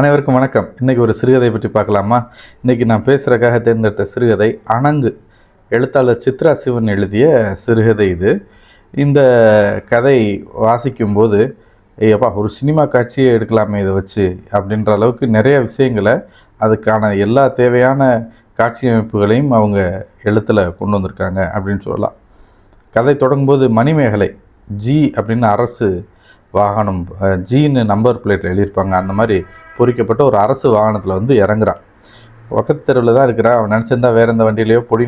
அனைவருக்கும் வணக்கம். இன்றைக்கி ஒரு சிறுகதை பற்றி பார்க்கலாமா? இன்றைக்கி நான் பேசுகிறக்காக தேர்ந்தெடுத்த சிறுகதை அணங்கு. எழுத்தாளர் சித்ரா சிவன் எழுதிய சிறுகதை இது. இந்த கதை வாசிக்கும்போது ஐயப்பா ஒரு சினிமா காட்சியை எடுக்கலாமே இதை வச்சு அப்படின்ற அளவுக்கு நிறைய விஷயங்களை அதுக்கான எல்லா தேவையான காட்சி அமைப்புகளையும் அவங்க எழுத்தில் கொண்டு வந்திருக்காங்க அப்படின்னு சொல்லலாம். கதை தொடங்கும்போது மணிமேகலை ஜி அப்படின்னு அரசு வாகனம் ஜீன்னு ஜின்னு நம்பர் பிளேட்டில் எழுதியிருப்பாங்க. அந்த மாதிரி பொறிக்கப்பட்ட ஒரு அரசு வாகனத்தில் வந்து இறங்குறான். பக்கத்து தெருவில் தான் இருக்கிறா அவன் நினச்சிருந்தா வேறு எந்த வண்டியிலையோ பொடி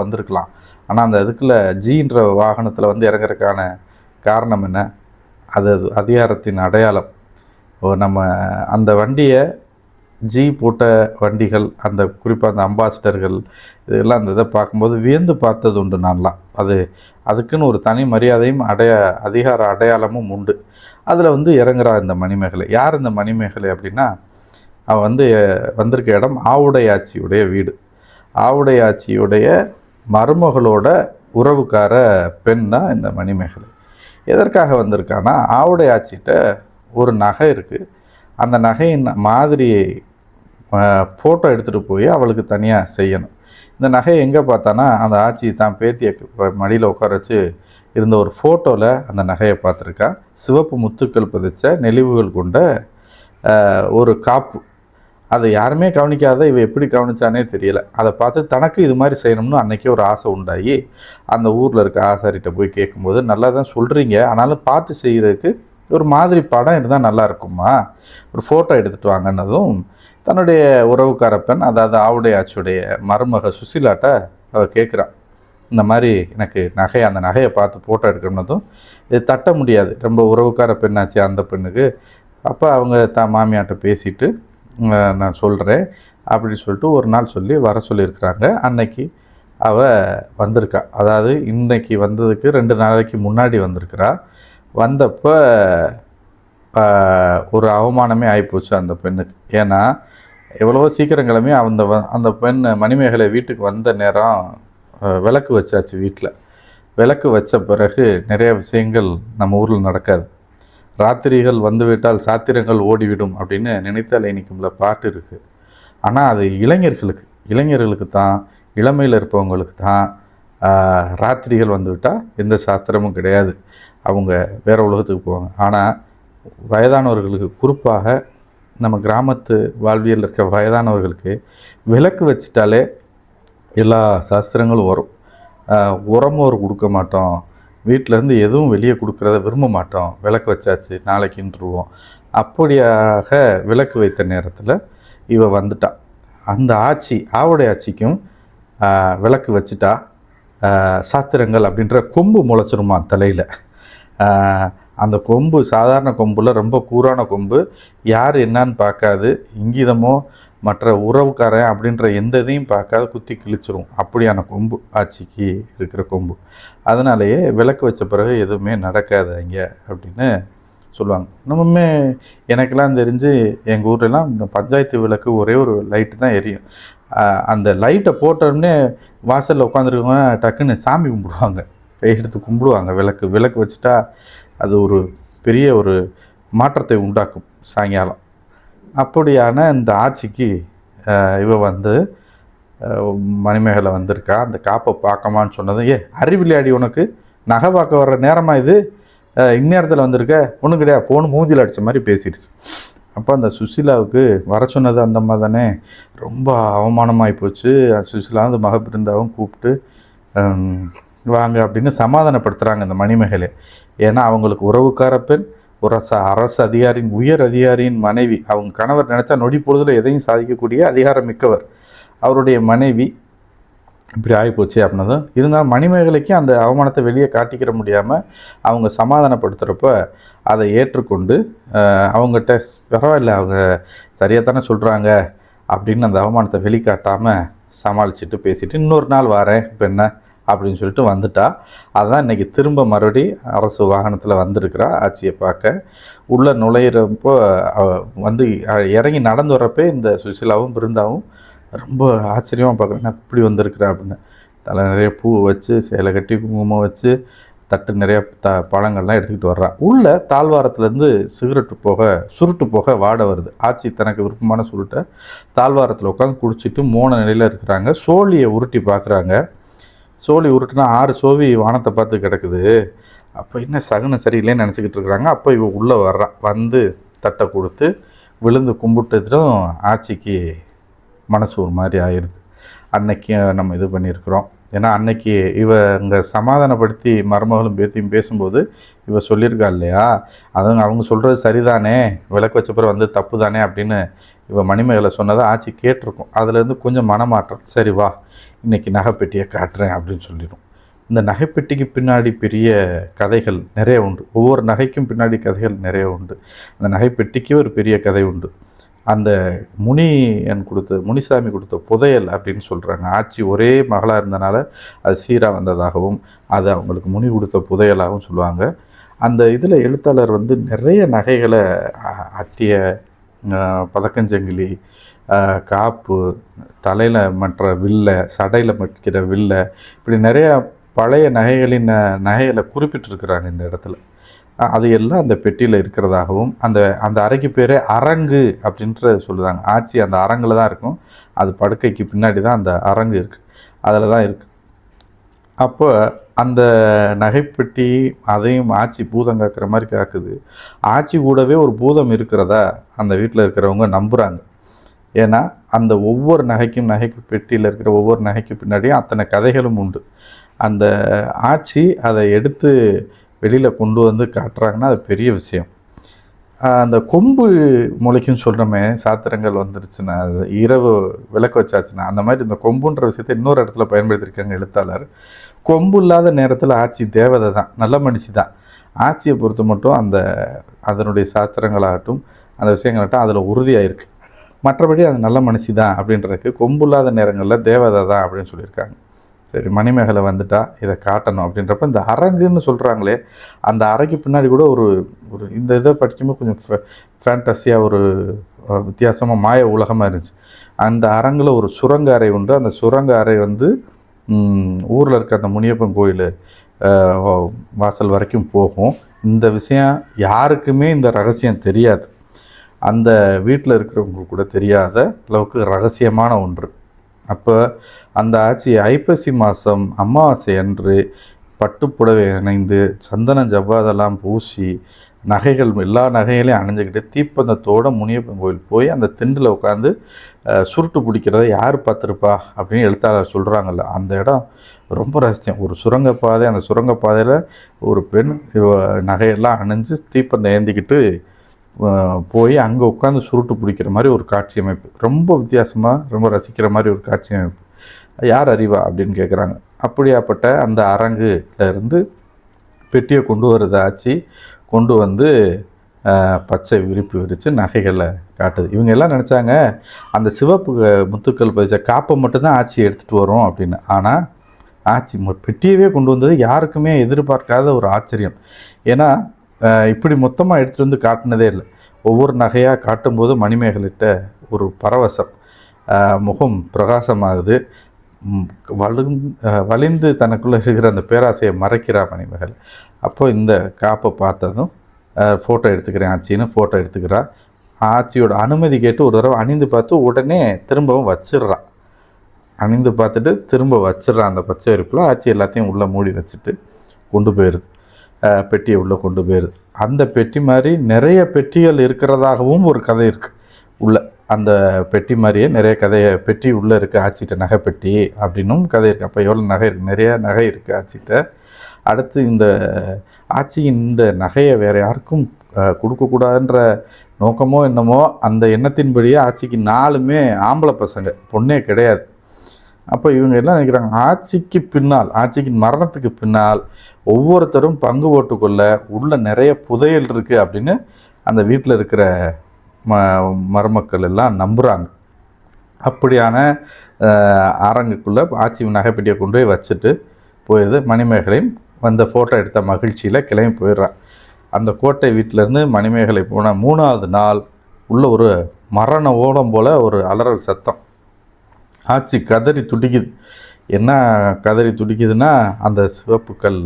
வந்திருக்கலாம். ஆனால் அந்த இதுக்குள்ள ஜீன்ற வாகனத்தில் வந்து இறங்குறதுக்கான காரணம் என்ன? அது அது அதிகாரத்தின் அடையாளம். ஓ, நம்ம அந்த வண்டியை ஜி போட்ட வண்டிகள் அந்த குறிப்பாக அந்த அம்பாசிடர்கள் இதெல்லாம் அந்த இதை பார்க்கும்போது வியந்து பார்த்தது உண்டு நான்லாம். அது அதுக்குன்னு ஒரு தனி மரியாதையும் அடைய அதிகார அடையாளமும் உண்டு. அதில் வந்து இறங்குறா இந்த மணிமேகலை. யார் இந்த மணிமேகலை அப்படின்னா அவள் வந்து வந்திருக்க இடம் ஆவுடையாச்சியுடைய வீடு. ஆவுடையாச்சியுடைய மருமகளோட உறவுக்கார பெண் தான் இந்த மணிமேகலை. எதற்காக வந்திருக்கான்னா ஆவுடையாச்சிட்ட ஒரு நகை இருக்குது அந்த நகையின் மாதிரியை ஃபோட்டோ எடுத்துகிட்டு போய் அவளுக்கு தனியாக செய்யணும். இந்த நகையை எங்கே பார்த்தானா அந்த ஆச்சி தான் பேத்தியை மடியில் உட்கார வச்சு இருந்த ஒரு ஃபோட்டோவில் அந்த நகையை பார்த்துருக்கா. சிவப்பு முத்துக்கள் பதிச்ச நெளிவுகள் கொண்ட ஒரு காப்பு. அதை யாருமே கவனிக்காத இவ எப்படி கவனிச்சானே தெரியல. அதை பார்த்து தனக்கு இது மாதிரி செய்யணும்னு அன்னைக்கே ஒரு ஆசை உண்டாகி அந்த ஊரில் இருக்க ஆசாரிகிட்ட போய் கேட்கும்போது நல்லா தான் சொல்கிறீங்க ஆனாலும் பார்த்து செய்கிறதுக்கு ஒரு மாதிரி படம் இருந்தால் நல்லா இருக்குமா? ஒரு ஃபோட்டோ எடுத்துகிட்டு வாங்கினதும் தன்னுடைய உறவுக்கார பெண் அதாவது ஆவுடைய ஆச்சுடைய மருமக சுசிலாட்ட அவள் கேட்குறான் இந்த மாதிரி எனக்கு நகை அந்த நகையை பார்த்து ஃபோட்டோ எடுக்கணுனதும் இது தட்ட முடியாது. ரொம்ப உறவுக்கார பெண்ணாச்சு அந்த பெண்ணுக்கு. அப்போ அவங்க த மாமியாட்ட பேசிட்டு நான் சொல்கிறேன் அப்படின்னு சொல்லிட்டு ஒரு நாள் சொல்லி வர சொல்லியிருக்கிறாங்க. அன்னைக்கு அவ வந்திருக்கா. அதாவது இன்னைக்கு வந்ததுக்கு ரெண்டு நாளைக்கு முன்னாடி வந்திருக்கிறா. வந்தப்போ ஒரு அவமானமே ஆகிப்போச்சு அந்த பெண்ணுக்கு. ஏன்னா எவ்வளவோ சீக்கிரம் கிளம்பி அந்த வ- அந்த பெண் மணிமேகலை வீட்டுக்கு வந்த நேரம் விளக்கு வச்சாச்சு வீட்டில் விளக்கு வச்ச பிறகு நிறைய விஷயங்கள் நம்ம ஊரில் நடக்காது. ராத்திரிகள் வந்துவிட்டால் சாத்திரங்கள் ஓடிவிடும் அப்படின்னு நினைத்தால் இனிக்கும்ல பாட்டு இருக்குது ஆனால் அது இளைஞர்களுக்கு இளைஞர்களுக்கு தான் இளமையில் இருப்பவங்களுக்கு தான் ராத்திரிகள் வந்துவிட்டால் எந்த சாஸ்திரமும் கிடையாது. அவங்க வேற உலகத்துக்கு போவாங்க. ஆனால் வயதானவர்களுக்கு குறிப்பாக நம்ம கிராமத்து வாழ்வியல் இருக்க வயதானவர்களுக்கு விளக்கு வச்சிட்டாலே எல்லா சாஸ்திரங்களும் வரும். உரமோர் கொடுக்க மாட்டோம். வீட்டிலேருந்து எதுவும் வெளியே கொடுக்குறத விரும்ப மாட்டோம். விளக்கு வச்சாச்சு நாளைக்குன்றுவோம் அப்படியாக விளக்கு வைத்த நேரத்தில் இவ வந்துட்டா. அந்த ஆட்சி ஆவுடைய ஆட்சிக்கும் விளக்கு வச்சுட்டா. சாஸ்திரங்கள் சாத்திரங்கள் அப்படின்ற கொம்பு முளைச்சிருமா தலையில். அந்த கொம்பு சாதாரண கொம்பில் ரொம்ப கூரான கொம்பு. யார் என்னன்னு பார்க்காது. இங்கிதமோ மற்ற உறவுக்காரன் அப்படின்ற எந்த இதையும் பார்க்காத குத்தி கிழிச்சிரும். அப்படியான கொம்பு ஆட்சிக்கு இருக்கிற கொம்பு. அதனாலேயே விளக்கு வச்ச பிறகு எதுவுமே நடக்காது அப்படின்னு சொல்லுவாங்க. இன்னமுமே எனக்கெல்லாம் தெரிஞ்சு எங்கள் ஊர்லலாம் இந்த பஞ்சாயத்து விளக்கு ஒரே ஒரு லைட்டு தான் எரியும். அந்த லைட்டை போட்டோடனே வாசலில் உட்காந்துருக்கவங்க டக்குன்னு சாமி கும்பிடுவாங்க. கை எடுத்து கும்பிடுவாங்க விளக்கு. விளக்கு வச்சுட்டா அது ஒரு பெரிய ஒரு மாற்றத்தை உண்டாக்கும் சாயங்காலம். அப்படியான இந்த ஆட்சிக்கு இவ வந்து மணிமேகலை வந்திருக்கா. அந்த காப்பை பார்க்கமான்னு சொன்னதும் ஏ அறிவிளையாடி உனக்கு? நகை பார்க்க வர்ற நேரமாக இது? இந்நேரத்தில் வந்திருக்க? ஒன்றும் கிடையாது ஃபோன் மூஞ்சில் அடித்த மாதிரி பேசிடுச்சு. அப்போ அந்த சுசிலாவுக்கு வர சொன்னது அந்த மாதிரி தானே. ரொம்ப அவமானமாகி போச்சு. சுசிலா வந்து மகப்பிருந்தாவும் கூப்பிட்டு வாங்க அப்படின்னு சமாதானப்படுத்துகிறாங்க இந்த மணிமேகலை. ஏன்னா அவங்களுக்கு உறவுக்கார பெண் ஒரு அரசு அதிகாரியின் உயர் அதிகாரியின் மனைவி. அவங்க கணவர் நினச்சா நொடி பொழுதில் எதையும் சாதிக்கக்கூடிய அதிகாரம் மிக்கவர். அவருடைய மனைவி இப்படி ஆகிப்போச்சு அப்படின்னதும் இருந்தாலும் மணிமேகலைக்கு அந்த அவமானத்தை வெளியே காட்டிக்கிற முடியாமல் அவங்க சமாதானப்படுத்துகிறப்ப அதை ஏற்றுக்கொண்டு அவங்ககிட்ட பரவாயில்ல அவங்க சரியாக தானே சொல்கிறாங்க அப்படின்னு அந்த அவமானத்தை வெளிக்காட்டாமல் சமாளிச்சுட்டு பேசிட்டு இன்னொரு நாள் வரேன் இப்போ என்ன? அப்படின்னு சொல்லிட்டு வந்துட்டா. அதான் இன்னைக்கு திரும்ப மறுபடி அரசு வாகனத்தில் வந்திருக்கிறா ஆட்சியை பார்க்க. உள்ளே நுழையிறப்போ வந்து இறங்கி நடந்து வரப்போ இந்த சுசிலாவும் பிருந்தாவும் ரொம்ப ஆச்சரியமாக பார்க்குறேன் இப்படி வந்திருக்கிறா அப்படின்னு. தலை நிறைய பூ வச்சு சேலை கட்டி குங்குமம் வச்சு தட்டு நிறைய த பழங்கள்லாம் எடுத்துக்கிட்டு வர்றா. உள்ள தாழ்வாரத்துலேருந்து சிகரெட்டு போக சுருட்டு போக வாட வருது. ஆச்சி தனக்கு விருப்பமான சுருட்டை தாழ்வாரத்தில் உட்காந்து குடிச்சிட்டு மூணு நிலையில் இருக்கிறாங்க. சோழியை உருட்டி பார்க்குறாங்க. சோழி உருட்டுனா ஆறு சோவி வானத்தை பார்த்து கிடக்குது. அப்போ என்ன சகுனம் சரியில்லைன்னு நினச்சிக்கிட்டு இருக்கிறாங்க அப்போ இவன் உள்ளே வர்றான் வந்து தட்டை கொடுத்து விழுந்து கும்பிட்டதும் ஆட்சிக்கு மனசு ஒரு மாதிரி ஆயிடுது அன்னைக்கு நம்ம இது பண்ணியிருக்கிறோம். ஏன்னா அன்னைக்கு இவ இங்கே சமாதானப்படுத்தி மருமகளும் பேத்தியும் பேசும்போது இவ சொல்லியிருக்கா இல்லையா? அதுங்க அவங்க சொல்கிறது சரிதானே? விளக்கு வச்ச பிறகு வந்து தப்பு தானே அப்படின்னு இவ மணிமேகலை சொன்னதை ஆட்சி கேட்டிருக்கும். அதுலேருந்து கொஞ்சம் மனமாற்றம். சரி வா. இன்றைக்கி நகைப்பெட்டியை காட்டுறேன் அப்படின்னு சொல்லிடும். இந்த நகைப்பெட்டிக்கு பின்னாடி பெரிய கதைகள் நிறைய உண்டு. ஒவ்வொரு நகைக்கும் பின்னாடி கதைகள் நிறைய உண்டு. அந்த நகைப்பெட்டிக்கே ஒரு பெரிய கதை உண்டு. அந்த முனியன் கொடுத்த முனிசாமி கொடுத்த புதையல் அப்படின்னு சொல்கிறாங்க ஆட்சி ஒரே மகளாக இருந்தனால அது சீராக வந்ததாகவும் அது அவங்களுக்கு முனி கொடுத்த புதையலாகவும் சொல்லுவாங்க. அந்த இதில் எழுத்தாளர் வந்து நிறைய நகைகளை அட்டிய பதக்கஞ்சங்கிலி காப்பு தலையில் மற்ற வில்லை சடையில் மற்கிற வில்லை இப்படி நிறையா பழைய நகைகளின் நகைகளை குறிப்பிட்டிருக்கிறாங்க இந்த இடத்துல. அது எல்லாம் அந்த பெட்டியில் இருக்கிறதாகவும் அந்த அந்த அறைக்கு பேரே அரங்கு அப்படின்ற சொல்லுதாங்க ஆட்சி அந்த அரங்கில் தான் இருக்கும். அது படுக்கைக்கு பின்னாடி தான் அந்த அரங்கு இருக்குது அதில் தான் இருக்குது அப்போ அந்த நகைப்பெட்டி அதையும் ஆச்சி பூதம் காக்கிற மாதிரி காக்குது. ஆட்சி கூடவே ஒரு பூதம் இருக்கிறதா அந்த வீட்டில் இருக்கிறவங்க நம்புகிறாங்க ஏன்னா அந்த ஒவ்வொரு நகைக்கும் நகைக்கு பெட்டியில் இருக்கிற ஒவ்வொரு நகைக்கு பின்னாடியும் அத்தனை கதைகளும் உண்டு. அந்த ஆட்சி அதை எடுத்து வெளியில் கொண்டு வந்து காட்டுறாங்கன்னா அது பெரிய விஷயம். அந்த கொம்பு முளைக்குன்னு சொல்கிறோமே சாத்திரங்கள் வந்துருச்சுன்னா அது இரவு விளக்கு வச்சாச்சுன்னா அந்த மாதிரி இந்த கொம்புன்ற விஷயத்தை இன்னொரு இடத்துல பயன்படுத்தியிருக்காங்க எழுத்தாளர். கொம்பு இல்லாத நேரத்தில் ஆட்சி தேவதை தான் நல்ல மனுஷி தான். ஆட்சியை பொறுத்து மட்டும் அந்த அதனுடைய சாத்திரங்களாகட்டும் அந்த விஷயங்களாகட்டும் அதில் உறுதியாக இருக்குது மற்றபடி அது நல்ல மனுஷி தான் அப்படின்றதுக்கு கொம்பு இல்லாத நேரங்களில் தேவதை தான் அப்படின்னு சொல்லியிருக்காங்க. சரி மணிமேகலை வந்துட்டா இதை காட்டணும் அப்படின்றப்ப இந்த அரங்குன்னு சொல்கிறாங்களே அந்த அறைக்கு பின்னாடி கூட ஒரு ஒரு இந்த இதை படிக்கும்போது கொஞ்சம் ஃபேண்டஸியாக ஒரு வித்தியாசமாக மாய உலகமாக இருந்துச்சு. அந்த அரங்கில் ஒரு சுரங்க அறை உண்டு. அந்த சுரங்க அறை வந்து ஊரில் இருக்க அந்த முனியப்பன் கோயில் வாசல் வரைக்கும் போகும். இந்த விஷயம் யாருக்குமே இந்த ரகசியம் தெரியாது. அந்த வீட்டில் இருக்கிறவங்களுக்கு கூட தெரியாத அளவுக்கு ரகசியமான ஒன்று. அப்போ அந்த ஆட்சி ஐப்பசி மாதம் அமாவாசை அன்று பட்டுப்புடவை அணைந்து சந்தன ஜவ்வாதெல்லாம் பூசி நகைகள் எல்லா நகைகளையும் அணிஞ்சுக்கிட்டு தீப்பந்தத்தோடு முனியப்பன் கோயில் போய் அந்த திண்டில் உட்காந்து சுருட்டு பிடிக்கிறத யார் பார்த்துருப்பா? அப்படின்னு எழுத்தாளர் சொல்கிறாங்கல்ல அந்த இடம் ரொம்ப ரகசியம். ஒரு சுரங்கப்பாதை அந்த சுரங்கப்பாதையில் ஒரு பெண் நகையெல்லாம் அணிஞ்சு தீப்பந்தம் ஏந்திக்கிட்டு போய் அங்கே உட்காந்து சுருட்டு பிடிக்கிற மாதிரி ஒரு காட்சி அமைப்பு. ரொம்ப வித்தியாசமாக ரொம்ப ரசிக்கிற மாதிரி ஒரு காட்சி அமைப்பு. யார் அறிவா அப்படின்னு கேட்குறாங்க அப்படியாப்பட்ட அந்த அரங்குல இருந்து பெட்டியை கொண்டு வரது ஆச்சு. கொண்டு வந்து பச்சை விரிப்பு விரித்து நகைகளை காட்டுது. இவங்க எல்லாம் நினச்சாங்க அந்த சிவப்பு முத்துக்கள் பதிச்ச காப்பை மட்டும்தான் ஆட்சி எடுத்துகிட்டு வரும் அப்படின்னு. ஆனால் ஆட்சி பெட்டியவே கொண்டு வந்தது யாருக்குமே எதிர்பார்க்காத ஒரு ஆச்சரியம். ஏன்னா இப்படி மொத்தமாக எடுத்துகிட்டு வந்து காட்டினதே இல்லை. ஒவ்வொரு நகையாக காட்டும்போது மணிமேகலிட்ட ஒரு பரவசம். முகம் பிரகாசமாகுது. வலுந் வலிந்து தனக்குள்ளே இருக்கிற அந்த பேராசையை மறைக்கிறா மணிமேகல். அப்போ இந்த காப்பை பார்த்ததும் ஃபோட்டோ எடுத்துக்கிறேன் ஆச்சின்னு ஃபோட்டோ எடுத்துக்கிறா. ஆச்சியோட அனுமதி கேட்டு ஒரு தடவை அணிந்து பார்த்து உடனே திரும்பவும் வச்சிடுறா. அணிந்து பார்த்துட்டு திரும்ப வச்சிடுறா அந்த பச்சை விரிப்பில் ஆச்சி எல்லாத்தையும் உள்ளே மூடி வச்சுட்டு கொண்டு போயிடுது பெட்டியை உள்ளே கொண்டு போயிடுது அந்த பெட்டி மாதிரி நிறைய பெட்டிகள் இருக்கிறதாகவும் ஒரு கதை இருக்குது உள்ள அந்த பெட்டி மாதிரியே நிறைய கதையை பெட்டி உள்ளே இருக்குது ஆச்சிட்ட நகை பெட்டி அப்படின்னும் கதை இருக்குது அப்போ எவ்வளோ நகை இருக்குது நிறைய நகை இருக்குது ஆச்சிட்ட. அடுத்து இந்த ஆட்சியின் இந்த நகையை வேறு யாருக்கும் கொடுக்கக்கூடாதுன்ற நோக்கமோ என்னமோ அந்த எண்ணத்தின்படியே ஆட்சிக்கு நாலுமே ஆம்பளை பசங்க பொண்ணே கிடையாது. அப்போ இவங்க என்ன நினைக்கிறாங்க? ஆட்சிக்கு பின்னால் ஆட்சிக்கு மரணத்துக்கு பின்னால் ஒவ்வொருத்தரும் பங்கு போட்டுக்கொள்ள உள்ள நிறைய புதையல் இருக்குது அப்படின்னு அந்த வீட்டில் இருக்கிற ம மருமக்கள் எல்லாம் நம்புகிறாங்க அப்படியான அரங்குக்குள்ளே ஆட்சி நகைப்பெட்டியை கொண்டு போய் வச்சுட்டு போயிடுது மணிமேகலையும் வந்த ஃபோட்டோ எடுத்த மகிழ்ச்சியில் கிளம்பி போயிடுறான் அந்த கோட்டை வீட்டிலேருந்து மணிமேகலை போன மூணாவது நாள் உள்ள ஒரு மரண ஓலம் போல் ஒரு அலறல் சத்தம். ஆச்சி கதறி துடிக்குது. என்ன கதறி துடிக்குதுன்னா அந்த சிவப்பு கல்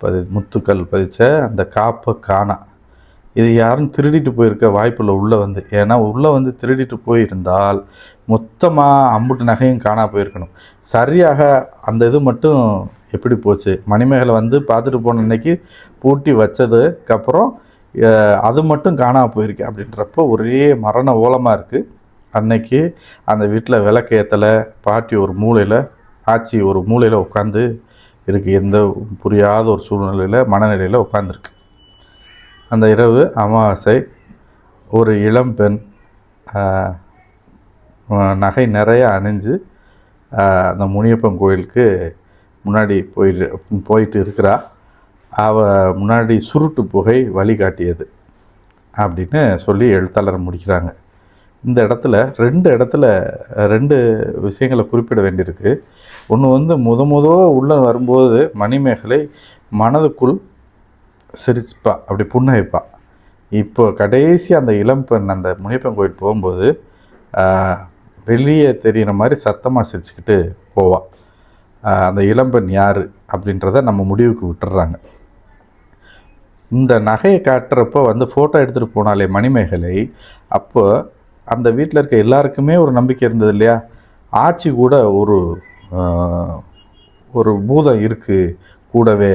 பதி முத்துக்கல் பதிச்ச அந்த காப்பை காணா. இது யாரும் திருடிட்டு போயிருக்க வாய்ப்பில்லை உள்ளே வந்து ஏன்னா உள்ளே வந்து திருடிட்டு போயிருந்தால் மொத்தமாக அம்புட்டு நகையும் காணா போயிருக்கணும். சரியாக அந்த இது மட்டும் எப்படி போச்சு? மணிமேகலை வந்து பார்த்துட்டு போன அன்னைக்கு பூட்டி வச்சதுக்கப்புறம் அது மட்டும் காணா போயிருக்கு அப்படின்றப்போ ஒரே மரண ஓலமாக இருக்குது அன்னைக்கு அந்த வீட்டில் விளக்கு ஏற்றலை பாட்டி ஒரு மூலையில் ஆச்சி ஒரு மூலையில் உட்காந்து இருக்கு. எந்த புரியாத ஒரு சூழ்நிலையில் மனநிலையில் உட்காந்துருக்கு அந்த இரவு அமாவாசை ஒரு இளம்பெண் நகை நிறைய அணிஞ்சு அந்த முனியப்பன் கோயிலுக்கு முன்னாடி போயிட்டு போயிட்டு இருக்கிறா. அவ முன்னாடி சுருட்டு புகை வழிகாட்டியது அப்படின்னு சொல்லி எழுத்தாளர் முடிக்கிறாங்க. இந்த இடத்துல ரெண்டு இடத்துல ரெண்டு விஷயங்களை குறிப்பிட வேண்டியிருக்கு. ஒன்று வந்து முத முத உள்ளே வரும்போது மணிமேகலை மனதுக்குள் சிரிச்சுப்பா அப்படி புன்னகைப்பா. இப்போ கடைசி அந்த இளம்பெண் அந்த முனியப்பன் கோயில் போகும்போது வெளியே தெரியிற மாதிரி சத்தமாக சிரிச்சுக்கிட்டு போவா. அந்த இளம்பெண் யார் அப்படின்றத நம்ம முடிவுக்கு விட்டுறாங்க இந்த நகையை காட்டுறப்போ வந்து ஃபோட்டோ எடுத்துகிட்டு போனாலே மணிமேகலை அப்போ அந்த வீட்டில் இருக்க எல்லாருக்குமே ஒரு நம்பிக்கை இருந்தது இல்லையா? ஆட்சி கூட ஒரு ஒரு பூதம் இருக்குது கூடவே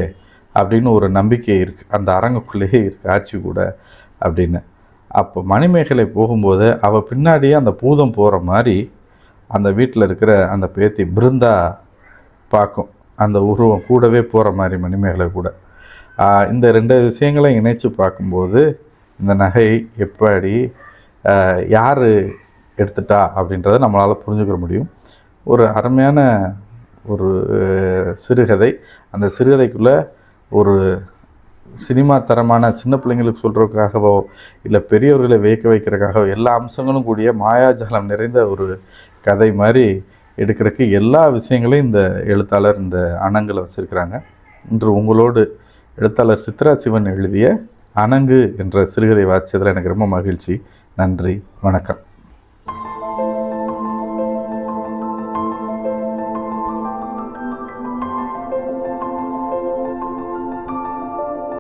அப்படின்னு ஒரு நம்பிக்கை இருக்குது அந்த அரங்குக்குள்ளேயே இருக்குது ஆட்சி கூட அப்படின்னு. அப்போ மணிமேகலை போகும்போது அவள் பின்னாடியே அந்த பூதம் போகிற மாதிரி அந்த வீட்டில் இருக்கிற அந்த பேத்தி பிருந்தா பார்க்கும் அந்த உருவம் கூடவே போகிற மாதிரி மணிமேகலை கூட. இந்த ரெண்டு விஷயங்களையும் இணைச்சு பார்க்கும்போது இந்த நகை எப்படி யார் எடுத்துட்டா அப்படின்றத நம்மளால் புரிஞ்சுக்கிற முடியும். ஒரு அருமையான ஒரு சிறுகதை. அந்த சிறுகதைக்குள்ளே ஒரு சினிமா தரமான சின்ன பிள்ளைங்களுக்கு சொல்கிறதுக்காகவோ இல்லை பெரியவர்களை வியக்க வைக்கிறதுக்காகவோ எல்லா அம்சங்களும் கூடிய மாயாஜாலம் நிறைந்த ஒரு கதை மாதிரி எடுக்கிறதுக்கு எல்லா விஷயங்களையும் இந்த எழுத்தாளர் இந்த அணங்களை வச்சுருக்கிறாங்க. இன்று உங்களோடு எழுத்தாளர் சித்ரா சிவன் எழுதிய அணங்கு என்ற சிறுகதை வாசித்ததில் எனக்கு ரொம்ப மகிழ்ச்சி. நன்றி வணக்கம்.